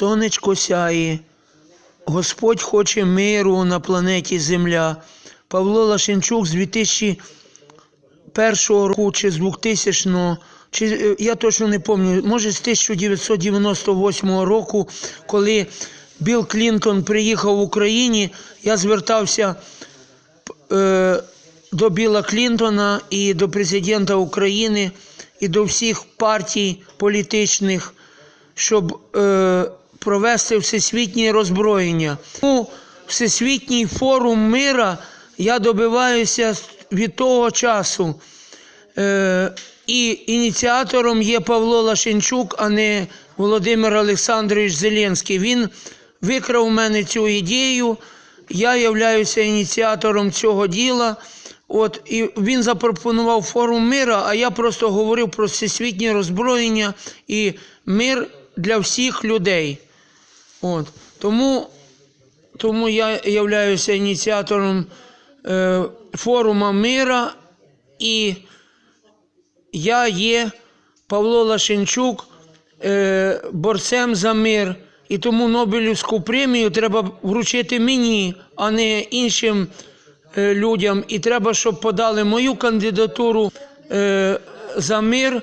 Сонечко сяє, Господь хоче миру на планеті Земля. Павло Лашенчук з 2001 року чи з 2000 чи е, я точно не пам'ятаю, може з 1998 року, коли Білл Клінтон приїхав в Україні, я звертався е, до Біла Клінтона і до президента України і до всіх партій політичних, щоб е, провести всесвітнє роззброєння. Ну, Всесвітній форум мира я добиваюся від того часу. Е, і ініціатором є Павло Лашенчук, а не Володимир Олександрович Зеленський. Він викрав у мене цю ідею. Я являюся ініціатором цього діла. От, і він запропонував форум мира, а я просто говорив про всесвітнє роззброєння і мир для всіх людей. От. Тому, тому я являюся ініціатором е, форуму мира і я є Павло Лашенчук е, борцем за мир. І тому Нобелівську премію треба вручити мені, а не іншим е, людям. І треба, щоб подали мою кандидатуру е, за мир